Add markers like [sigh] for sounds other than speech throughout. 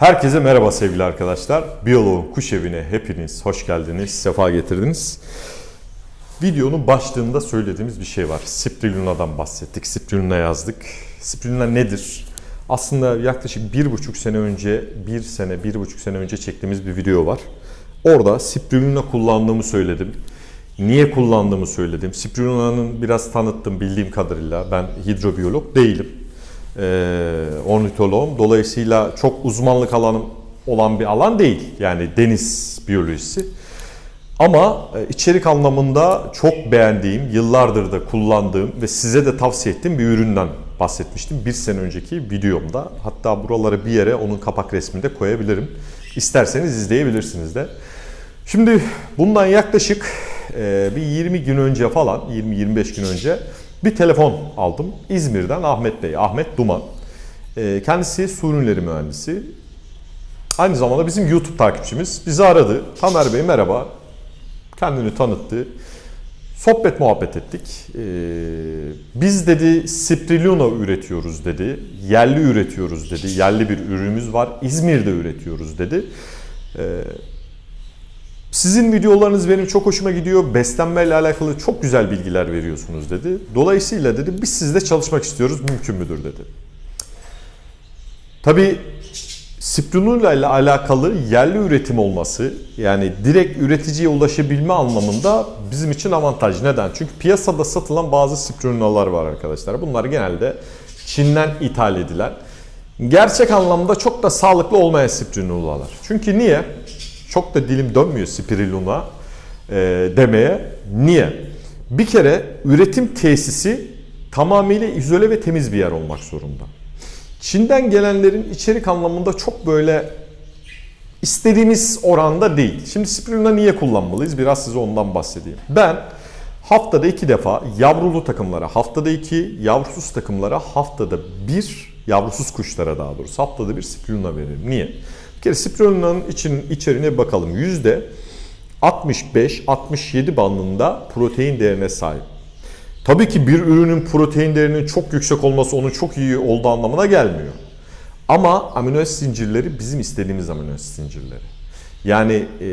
Herkese merhaba sevgili arkadaşlar. Biyoloğun Kuş Evi'ne hepiniz hoş geldiniz, sefa getirdiniz. Videonun başlığında söylediğimiz bir şey var. Spirulinadan bahsettik, spirulina yazdık. Spirulina nedir? Aslında yaklaşık bir buçuk sene önce, bir sene, bir buçuk sene önce çektiğimiz bir video var. Orada spirulina kullandığımı söyledim. Niye kullandığımı söyledim. Spirulina'nın biraz tanıttım bildiğim kadarıyla. Ben hidrobiyolog değilim e, ornitoloğum. Dolayısıyla çok uzmanlık alanım olan bir alan değil. Yani deniz biyolojisi. Ama e, içerik anlamında çok beğendiğim, yıllardır da kullandığım ve size de tavsiye ettiğim bir üründen bahsetmiştim. Bir sene önceki videomda. Hatta buralara bir yere onun kapak resmini de koyabilirim. İsterseniz izleyebilirsiniz de. Şimdi bundan yaklaşık e, bir 20 gün önce falan, 20-25 gün önce bir telefon aldım. İzmir'den Ahmet Bey, Ahmet Duman. E, kendisi su mühendisi. Aynı zamanda bizim YouTube takipçimiz. Bizi aradı. Tamer Bey merhaba. Kendini tanıttı. Sohbet muhabbet ettik. Ee, biz dedi Spirulina üretiyoruz dedi. Yerli üretiyoruz dedi. Yerli bir ürünümüz var. İzmir'de üretiyoruz dedi. Ee, sizin videolarınız benim çok hoşuma gidiyor. Beslenmeyle alakalı çok güzel bilgiler veriyorsunuz dedi. Dolayısıyla dedi biz sizle çalışmak istiyoruz. Mümkün müdür dedi. Tabii Spirulina ile alakalı yerli üretim olması yani direkt üreticiye ulaşabilme anlamında bizim için avantaj. Neden? Çünkü piyasada satılan bazı spirulinalar var arkadaşlar. Bunlar genelde Çin'den ithal edilen gerçek anlamda çok da sağlıklı olmayan spirulinalar. Çünkü niye? Çok da dilim dönmüyor spirulina e, demeye. Niye? Bir kere üretim tesisi tamamıyla izole ve temiz bir yer olmak zorunda. Çin'den gelenlerin içerik anlamında çok böyle istediğimiz oranda değil. Şimdi spirulina niye kullanmalıyız? Biraz size ondan bahsedeyim. Ben haftada iki defa yavrulu takımlara, haftada iki yavrusuz takımlara, haftada bir yavrusuz kuşlara daha doğrusu haftada bir spirulina veririm. Niye? Bir kere spirulina'nın için, içeriğine bakalım. Yüzde 65-67 bandında protein değerine sahip. Tabii ki bir ürünün protein değerinin çok yüksek olması onun çok iyi olduğu anlamına gelmiyor. Ama amino asit zincirleri bizim istediğimiz amino asit zincirleri. Yani e,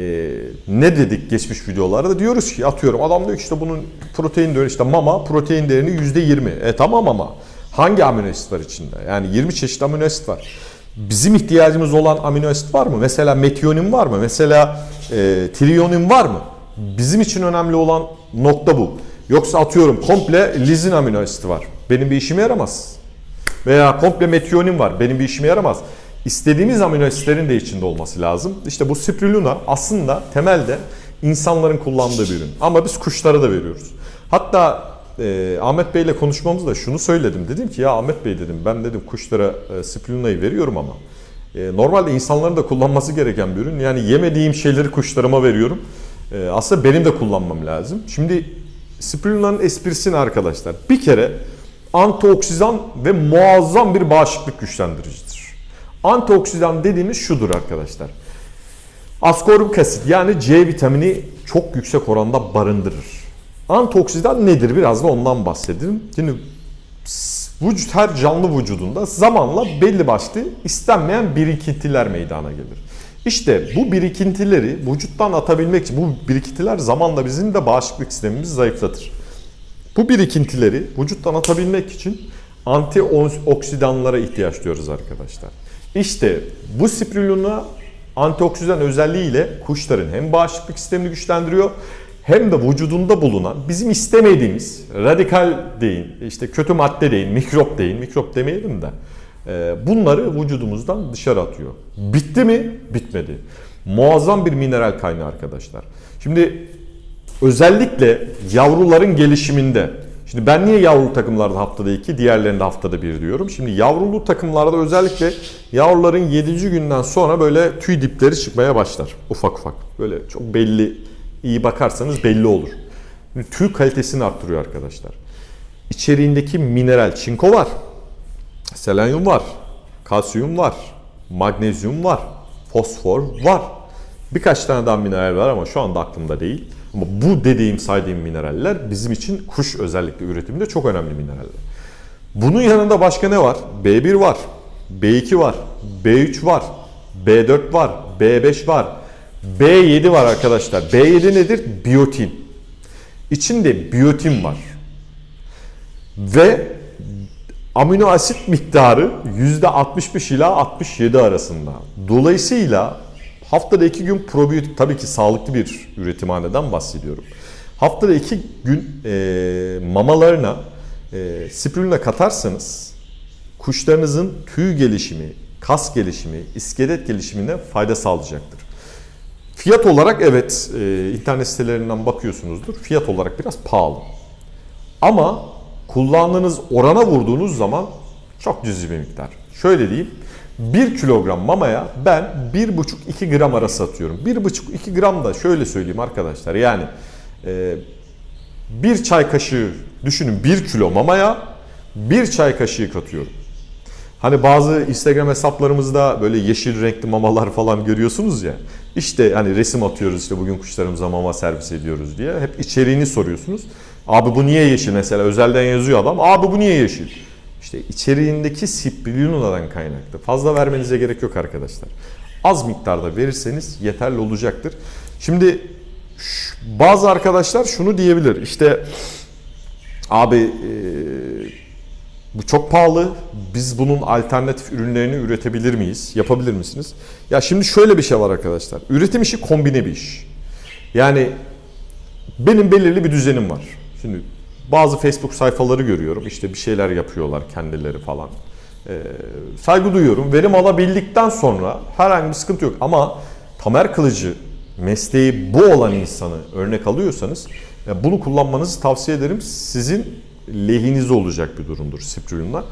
ne dedik geçmiş videolarda diyoruz ki atıyorum adam diyor ki işte bunun protein değeri işte mama protein değerini %20. E tamam ama hangi amino asit var içinde? Yani 20 çeşit amino asit var. Bizim ihtiyacımız olan amino asit var mı? Mesela metiyonin var mı? Mesela e, triyonin var mı? Bizim için önemli olan nokta bu. Yoksa atıyorum komple lizin amino asiti var. Benim bir işime yaramaz. Veya komple metiyonin var. Benim bir işime yaramaz. İstediğimiz amino asitlerin de içinde olması lazım. İşte bu spirulina aslında temelde insanların kullandığı bir ürün. Ama biz kuşlara da veriyoruz. Hatta e, Ahmet Bey ile konuşmamızda şunu söyledim. Dedim ki ya Ahmet Bey dedim ben dedim kuşlara e, spirulina'yı veriyorum ama e, normalde insanların da kullanması gereken bir ürün. Yani yemediğim şeyleri kuşlarıma veriyorum. E, aslında benim de kullanmam lazım. Şimdi Spirulina'nın esprisini arkadaşlar. Bir kere antioksidan ve muazzam bir bağışıklık güçlendiricidir. Antioksidan dediğimiz şudur arkadaşlar. Askorbic asit yani C vitamini çok yüksek oranda barındırır. Antioksidan nedir? Biraz da ondan bahsedelim. Şimdi vücut her canlı vücudunda zamanla belli başlı istenmeyen birikintiler meydana gelir. İşte bu birikintileri vücuttan atabilmek için bu birikintiler zamanla bizim de bağışıklık sistemimizi zayıflatır. Bu birikintileri vücuttan atabilmek için antioksidanlara ihtiyaç duyuyoruz arkadaşlar. İşte bu spirulina antioksidan özelliğiyle kuşların hem bağışıklık sistemini güçlendiriyor hem de vücudunda bulunan bizim istemediğimiz radikal deyin, işte kötü madde deyin, mikrop deyin, mikrop demeyelim de e, bunları vücudumuzdan dışarı atıyor. Bitti mi? Bitmedi. Muazzam bir mineral kaynağı arkadaşlar. Şimdi özellikle yavruların gelişiminde Şimdi ben niye yavrulu takımlarda haftada 2, diğerlerinde haftada 1 diyorum. Şimdi yavrulu takımlarda özellikle yavruların 7. günden sonra böyle tüy dipleri çıkmaya başlar. Ufak ufak. Böyle çok belli, iyi bakarsanız belli olur. Tüy kalitesini arttırıyor arkadaşlar. İçeriğindeki mineral, çinko var. Selenyum var, kalsiyum var, magnezyum var, fosfor var. Birkaç tane daha mineral var ama şu anda aklımda değil. Ama bu dediğim saydığım mineraller bizim için kuş özellikle üretiminde çok önemli mineraller. Bunun yanında başka ne var? B1 var, B2 var, B3 var, B4 var, B5 var, B7 var arkadaşlar. B7 nedir? Biyotin. İçinde biyotin var. Ve amino asit miktarı %65 ila 67 arasında. Dolayısıyla haftada 2 gün probiyotik tabii ki sağlıklı bir üretimhaneden bahsediyorum. Haftada 2 gün e, mamalarına e, spirulina katarsanız kuşlarınızın tüy gelişimi, kas gelişimi, iskelet gelişimine fayda sağlayacaktır. Fiyat olarak evet e, internet sitelerinden bakıyorsunuzdur. Fiyat olarak biraz pahalı. Ama kullandığınız orana vurduğunuz zaman çok cüzi bir miktar. Şöyle diyeyim. 1 kilogram mamaya ben 1,5-2 gram arası atıyorum. 1,5-2 gram da şöyle söyleyeyim arkadaşlar. Yani e, bir çay kaşığı düşünün 1 kilo mamaya bir çay kaşığı katıyorum. Hani bazı Instagram hesaplarımızda böyle yeşil renkli mamalar falan görüyorsunuz ya. İşte hani resim atıyoruz işte bugün kuşlarımıza mama servis ediyoruz diye. Hep içeriğini soruyorsunuz. Abi bu niye yeşil mesela özelden yazıyor adam. Abi bu niye yeşil? İşte içeriğindeki spirulina'dan kaynaklı. Fazla vermenize gerek yok arkadaşlar. Az miktarda verirseniz yeterli olacaktır. Şimdi bazı arkadaşlar şunu diyebilir. İşte abi bu çok pahalı. Biz bunun alternatif ürünlerini üretebilir miyiz? Yapabilir misiniz? Ya şimdi şöyle bir şey var arkadaşlar. Üretim işi kombine bir iş. Yani benim belirli bir düzenim var. Şimdi bazı Facebook sayfaları görüyorum. İşte bir şeyler yapıyorlar kendileri falan. Ee, saygı duyuyorum. Verim alabildikten sonra herhangi bir sıkıntı yok. Ama Tamer Kılıcı mesleği bu olan insanı örnek alıyorsanız ya bunu kullanmanızı tavsiye ederim. Sizin lehinize olacak bir durumdur Spirulina.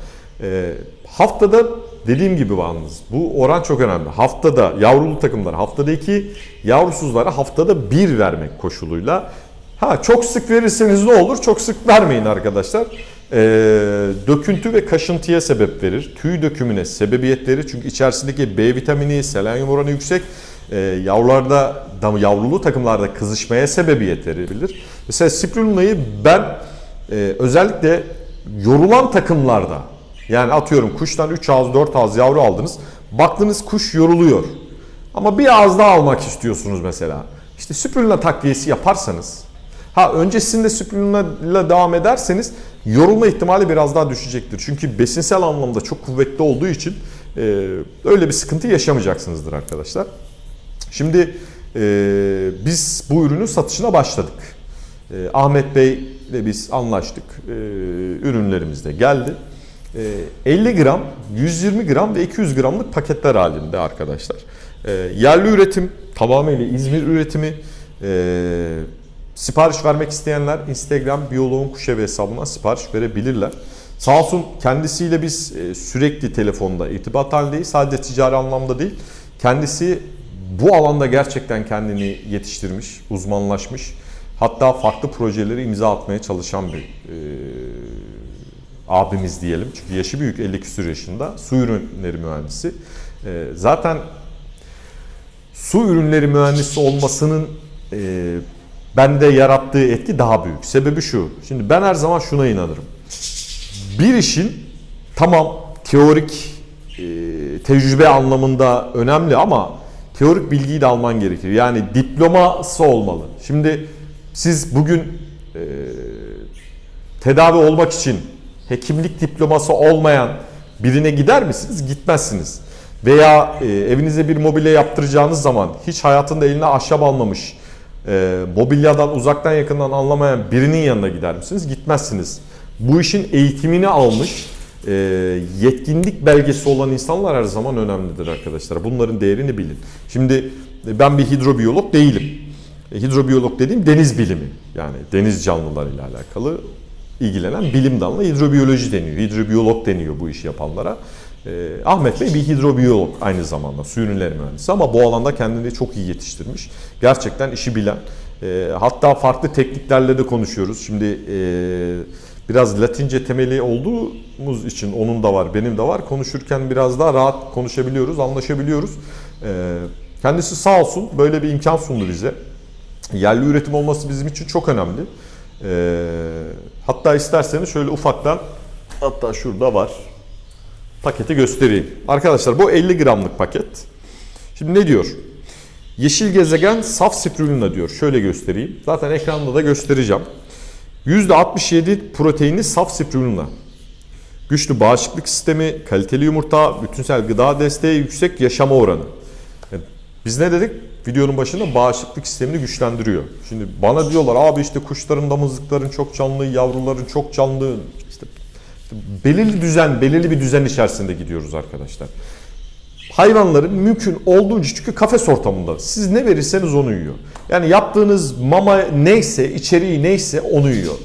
Ee, haftada dediğim gibi yalnız bu oran çok önemli. Haftada yavrulu takımlara haftada iki, yavrusuzlara haftada bir vermek koşuluyla. Ha çok sık verirseniz ne olur? Çok sık vermeyin arkadaşlar. Ee, döküntü ve kaşıntıya sebep verir. Tüy dökümüne sebebiyet verir. Çünkü içerisindeki B vitamini, selenyum oranı yüksek. Ee, yavrularda, da- yavrulu takımlarda kızışmaya sebebiyet verebilir. Mesela spirulina'yı ben e, özellikle yorulan takımlarda yani atıyorum kuştan 3 ağız 4 ağız yavru aldınız. Baktınız kuş yoruluyor. Ama bir ağız daha almak istiyorsunuz mesela. İşte spirulina takviyesi yaparsanız ha öncesinde ile devam ederseniz yorulma ihtimali biraz daha düşecektir. Çünkü besinsel anlamda çok kuvvetli olduğu için e, öyle bir sıkıntı yaşamayacaksınızdır arkadaşlar. Şimdi e, biz bu ürünün satışına başladık. E, Ahmet Bey ile biz anlaştık. E, ürünlerimiz de geldi. E, 50 gram, 120 gram ve 200 gramlık paketler halinde arkadaşlar. E, yerli üretim, tamamıyla İzmir üretimi. Sipariş vermek isteyenler Instagram Biyoloğun Kuşevi hesabına sipariş verebilirler. Sağ olsun kendisiyle biz e, sürekli telefonda irtibat halindeyiz. Sadece ticari anlamda değil. Kendisi bu alanda gerçekten kendini yetiştirmiş, uzmanlaşmış. Hatta farklı projeleri imza atmaya çalışan bir e, abimiz diyelim. Çünkü yaşı büyük 50 küsur yaşında. Su ürünleri mühendisi. E, zaten su ürünleri mühendisi olmasının e, bende yarattığı etki daha büyük. Sebebi şu. Şimdi ben her zaman şuna inanırım. Bir işin tamam teorik e, tecrübe anlamında önemli ama teorik bilgiyi de alman gerekir. Yani diploması olmalı. Şimdi siz bugün e, tedavi olmak için hekimlik diploması olmayan birine gider misiniz? Gitmezsiniz. Veya e, evinize bir mobilya yaptıracağınız zaman hiç hayatında eline ahşap almamış, e, mobilyadan uzaktan yakından anlamayan birinin yanına gider misiniz? Gitmezsiniz. Bu işin eğitimini almış, e, yetkinlik belgesi olan insanlar her zaman önemlidir arkadaşlar. Bunların değerini bilin. Şimdi e, ben bir hidrobiyolog değilim. Hidrobiyolog dediğim deniz bilimi. Yani deniz canlılarıyla alakalı ilgilenen bilim dalına hidrobiyoloji deniyor. Hidrobiyolog deniyor bu işi yapanlara. E, Ahmet Bey bir hidrobiyolog aynı zamanda su ürünleri mühendisi ama bu alanda kendini çok iyi yetiştirmiş. Gerçekten işi bilen. E, hatta farklı tekniklerle de konuşuyoruz. Şimdi e, biraz Latince temeli olduğumuz için onun da var, benim de var. Konuşurken biraz daha rahat konuşabiliyoruz, anlaşabiliyoruz. E, kendisi sağ olsun böyle bir imkan sundu bize. Yerli üretim olması bizim için çok önemli. Ee, hatta isterseniz şöyle ufaktan hatta şurada var. Paketi göstereyim. Arkadaşlar bu 50 gramlık paket. Şimdi ne diyor? Yeşil gezegen saf spirulina diyor. Şöyle göstereyim. Zaten ekranda da göstereceğim. %67 proteini saf spirulina. Güçlü bağışıklık sistemi, kaliteli yumurta, bütünsel gıda desteği, yüksek yaşama oranı. Biz ne dedik? Videonun başında bağışıklık sistemini güçlendiriyor. Şimdi bana diyorlar abi işte kuşların damızlıkların çok canlı, yavruların çok canlı. İşte, işte belirli düzen, belirli bir düzen içerisinde gidiyoruz arkadaşlar. Hayvanların mümkün olduğunca çünkü kafes ortamında siz ne verirseniz onu yiyor. Yani yaptığınız mama neyse, içeriği neyse onu yiyor.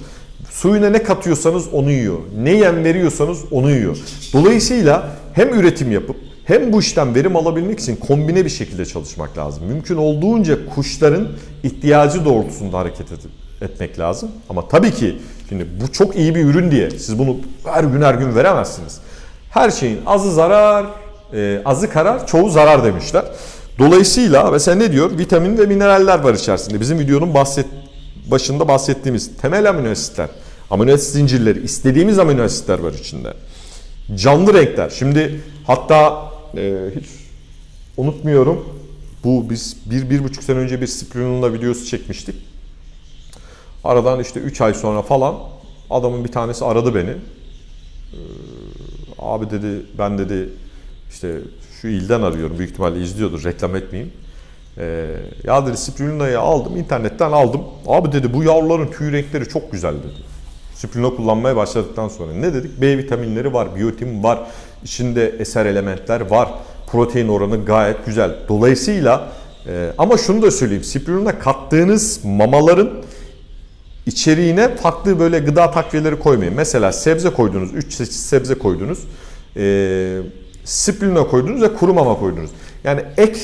Suyuna ne katıyorsanız onu yiyor. Ne yem veriyorsanız onu yiyor. Dolayısıyla hem üretim yapıp hem bu işten verim alabilmek için kombine bir şekilde çalışmak lazım. Mümkün olduğunca kuşların ihtiyacı doğrultusunda hareket edip- etmek lazım. Ama tabii ki şimdi bu çok iyi bir ürün diye siz bunu her gün her gün veremezsiniz. Her şeyin azı zarar, e, azı karar, çoğu zarar demişler. Dolayısıyla mesela ne diyor? Vitamin ve mineraller var içerisinde. Bizim videonun bahset başında bahsettiğimiz temel amino asitler, amino asit zincirleri, istediğimiz amino asitler var içinde. Canlı renkler. Şimdi hatta e, hiç unutmuyorum. Bu biz bir, bir buçuk sene önce bir spirulina videosu çekmiştik. Aradan işte 3 ay sonra falan adamın bir tanesi aradı beni. Ee, abi dedi ben dedi işte şu ilden arıyorum büyük ihtimalle izliyordur reklam etmeyeyim. Ee, ya dedi spirulina'yı aldım internetten aldım. Abi dedi bu yavruların tüy renkleri çok güzel dedi. Spirulina kullanmaya başladıktan sonra ne dedik? B vitaminleri var, biyotin var, içinde eser elementler var. Protein oranı gayet güzel. Dolayısıyla e, ama şunu da söyleyeyim. Spirulina kattığınız mamaların içeriğine farklı böyle gıda takviyeleri koymayın. Mesela sebze koydunuz, 3 çeşit sebze koydunuz. E, spirulina koydunuz ve kuru mama koydunuz. Yani ek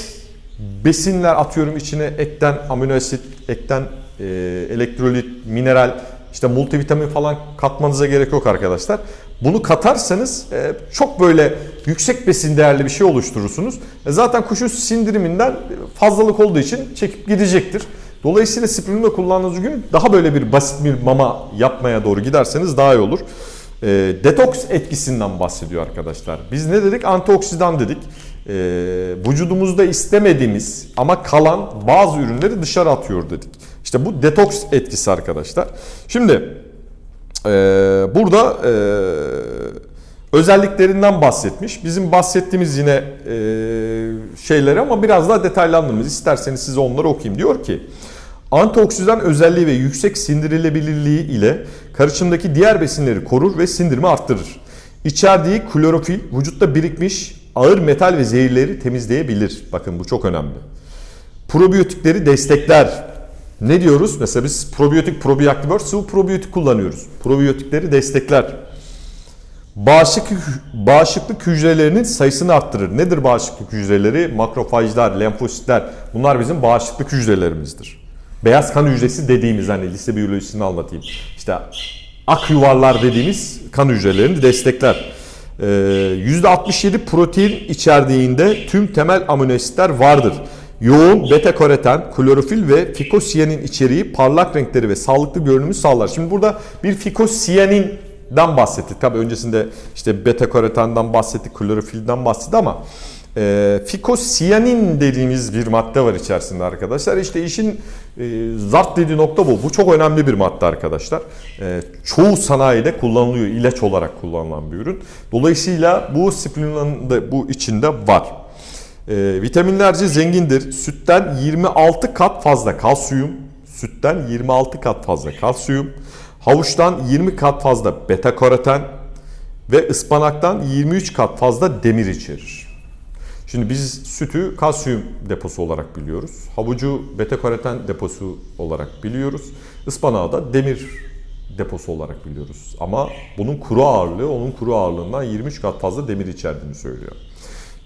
besinler atıyorum içine ekten amino asit, ekten e, elektrolit, mineral, işte multivitamin falan katmanıza gerek yok arkadaşlar. Bunu katarsanız e, çok böyle yüksek besin değerli bir şey oluşturursunuz. E, zaten kuşun sindiriminden fazlalık olduğu için çekip gidecektir. Dolayısıyla spirulina kullandığınız gün daha böyle bir basit bir mama yapmaya doğru giderseniz daha iyi olur. E, detoks etkisinden bahsediyor arkadaşlar. Biz ne dedik? Antioksidan dedik. E, vücudumuzda istemediğimiz ama kalan bazı ürünleri dışarı atıyor dedik. İşte bu detoks etkisi arkadaşlar. Şimdi e, burada e, özelliklerinden bahsetmiş. Bizim bahsettiğimiz yine e, şeyleri ama biraz daha detaylandırmamız. İsterseniz size onları okuyayım. Diyor ki antioksidan özelliği ve yüksek sindirilebilirliği ile karışımdaki diğer besinleri korur ve sindirimi arttırır. İçerdiği klorofil vücutta birikmiş ağır metal ve zehirleri temizleyebilir. Bakın bu çok önemli. Probiyotikleri destekler. Ne diyoruz? Mesela biz probiyotik, probiyaktivör, sıvı probiyotik kullanıyoruz. Probiyotikleri destekler. Bağışıklık, bağışıklık hücrelerinin sayısını arttırır. Nedir bağışıklık hücreleri? Makrofajlar, lenfositler. Bunlar bizim bağışıklık hücrelerimizdir. Beyaz kan hücresi dediğimiz hani lise biyolojisini anlatayım. İşte ak yuvarlar dediğimiz kan hücrelerini destekler. Ee, %67 protein içerdiğinde tüm temel amino asitler vardır. Yoğun beta karoten, klorofil ve fikosiyanin içeriği parlak renkleri ve sağlıklı görünümü sağlar. Şimdi burada bir fikosiyaninden bahsettik. Tabii öncesinde işte beta karotenden bahsettik, klorofilden bahsettik ama e, fikosiyanin dediğimiz bir madde var içerisinde arkadaşlar. İşte işin e, zart dediği nokta bu. Bu çok önemli bir madde arkadaşlar. E, çoğu sanayide kullanılıyor. ilaç olarak kullanılan bir ürün. Dolayısıyla bu spirulina'nın da bu içinde var. E, vitaminlerce zengindir. Sütten 26 kat fazla kalsiyum. Sütten 26 kat fazla kalsiyum. Havuçtan 20 kat fazla beta karoten ve ıspanaktan 23 kat fazla demir içerir. Şimdi biz sütü kalsiyum deposu olarak biliyoruz. Havucu beta karoten deposu olarak biliyoruz. Ispanağı da demir deposu olarak biliyoruz. Ama bunun kuru ağırlığı onun kuru ağırlığından 23 kat fazla demir içerdiğini söylüyor.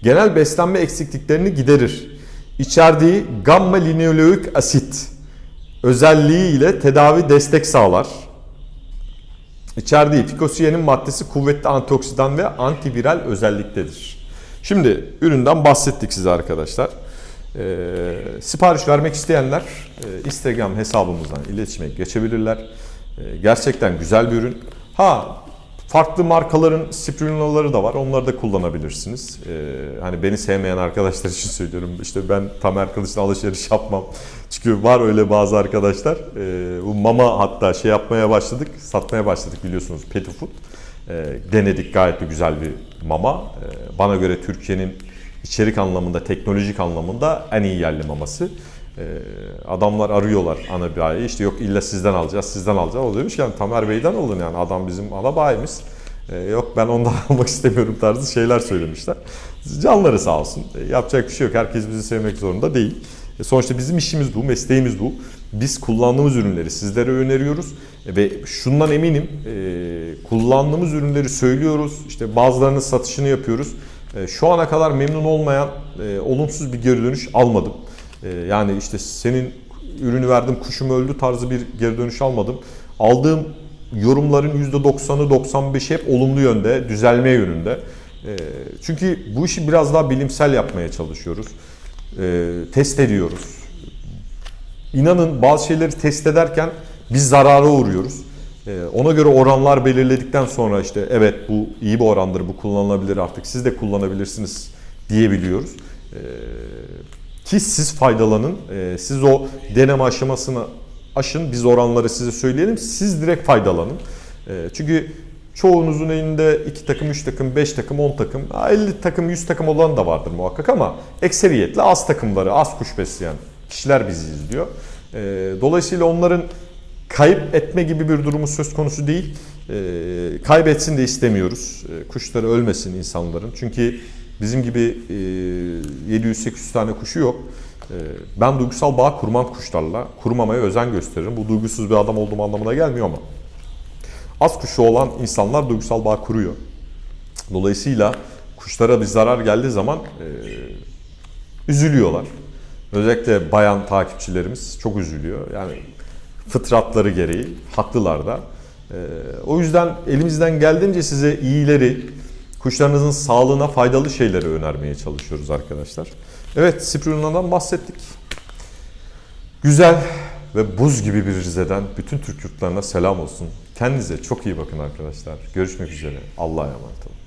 Genel beslenme eksikliklerini giderir. İçerdiği gamma lineoleik asit özelliği ile tedavi destek sağlar. İçerdiği fikosiyenin maddesi kuvvetli antioksidan ve antiviral özelliktedir. Şimdi üründen bahsettik size arkadaşlar. Ee, sipariş vermek isteyenler e, Instagram hesabımızdan iletişime geçebilirler. Ee, gerçekten güzel bir ürün. Ha Farklı markaların spirulinaları da var. Onları da kullanabilirsiniz. Ee, hani beni sevmeyen arkadaşlar için [laughs] söylüyorum. İşte ben tam arkadaşla alışveriş yapmam. Çünkü var öyle bazı arkadaşlar. Ee, bu mama hatta şey yapmaya başladık. Satmaya başladık biliyorsunuz Peti Food. Ee, denedik gayet bir güzel bir mama. Ee, bana göre Türkiye'nin içerik anlamında, teknolojik anlamında en iyi yerli maması. Ee, adamlar arıyorlar ana bayi. İşte yok illa sizden alacağız, sizden alacağız. O demiş ki yani Tamer Bey'den alın yani adam bizim ana bayimiz. Ee, yok ben ondan [laughs] almak istemiyorum tarzı şeyler söylemişler. Canları sağ olsun. Ee, yapacak bir şey yok. Herkes bizi sevmek zorunda değil. E, sonuçta bizim işimiz bu, mesleğimiz bu. Biz kullandığımız ürünleri sizlere öneriyoruz. E, ve şundan eminim e, kullandığımız ürünleri söylüyoruz. İşte bazılarının satışını yapıyoruz. Şu ana kadar memnun olmayan olumsuz bir geri dönüş almadım. E, yani işte senin ürünü verdim kuşum öldü tarzı bir geri dönüş almadım. Aldığım yorumların %90'ı 95'i hep olumlu yönde, düzelme yönünde. E, çünkü bu işi biraz daha bilimsel yapmaya çalışıyoruz. E, test ediyoruz. İnanın bazı şeyleri test ederken biz zarara uğruyoruz. Ee, ona göre oranlar belirledikten sonra işte evet bu iyi bir orandır, bu kullanılabilir artık siz de kullanabilirsiniz diyebiliyoruz. Ki siz faydalanın, Ee, siz o deneme aşamasını aşın, biz oranları size söyleyelim, siz direkt faydalanın. Ee, çünkü çoğunuzun elinde 2 takım, 3 takım, 5 takım, 10 takım, 50 takım, 100 takım olan da vardır muhakkak ama ekseriyetle az takımları, az kuş besleyen kişiler bizi izliyor. Ee, dolayısıyla onların kayıp etme gibi bir durumu söz konusu değil. Kaybetsin de istemiyoruz. Kuşları ölmesin insanların. Çünkü bizim gibi e, 700-800 tane kuşu yok. Ee, ben duygusal bağ kurmam kuşlarla. Kurmamaya özen gösteririm. Bu duygusuz bir adam olduğum anlamına gelmiyor ama. Az kuşu olan insanlar duygusal bağ kuruyor. Dolayısıyla kuşlara bir zarar geldiği zaman e, üzülüyorlar. Özellikle bayan takipçilerimiz çok üzülüyor. Yani fıtratları gereği haklılar da. O yüzden elimizden geldiğince size iyileri, kuşlarınızın sağlığına faydalı şeyleri önermeye çalışıyoruz arkadaşlar. Evet, Spirulinadan bahsettik. Güzel ve buz gibi bir Rize'den bütün Türk yurtlarına selam olsun. Kendinize çok iyi bakın arkadaşlar. Görüşmek üzere. Allah'a emanet olun.